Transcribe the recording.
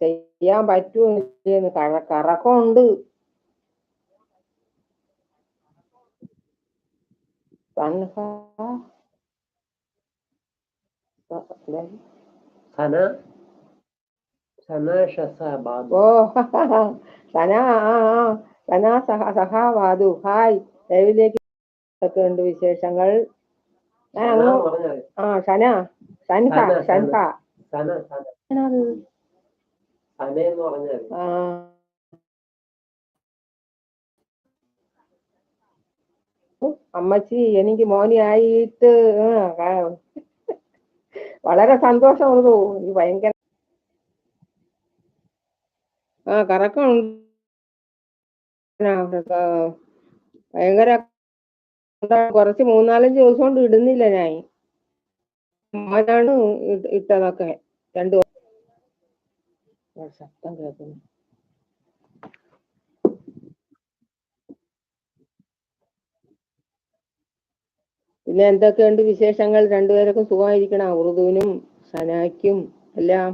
ചെയ്യാൻ പറ്റുമെന്ന് കറ കറക്കമുണ്ട് സഹാവാദു ഹായ് ലൈവിലേക്ക് ഒക്കെ ഉണ്ട് വിശേഷങ്ങൾ. ഞാൻ അങ്ങ് ആ? സന എന്ന് പറഞ്ഞാൽ ആ. അമ്മച്ചി എനിക്ക് മോനിയായിട്ട് വളരെ ഈ എനിക്ക് ഭയങ്കര ആ ആ, ഭയങ്കര കുറച്ച് മൂന്നാലഞ്ച് ദിവസം കൊണ്ട് ഇടുന്നില്ല ഞാൻ. മോനാണ് ഇട്ടതൊക്കെ. രണ്ടു വർഷം ശബ്ദം കേൾക്കുന്നു. പിന്നെ എന്തൊക്കെയുണ്ട് വിശേഷങ്ങൾ? രണ്ടുപേരൊക്കെ സുഖമായിരിക്കണം? ഉറുദുവിനും സനായ്ക്കും എല്ലാം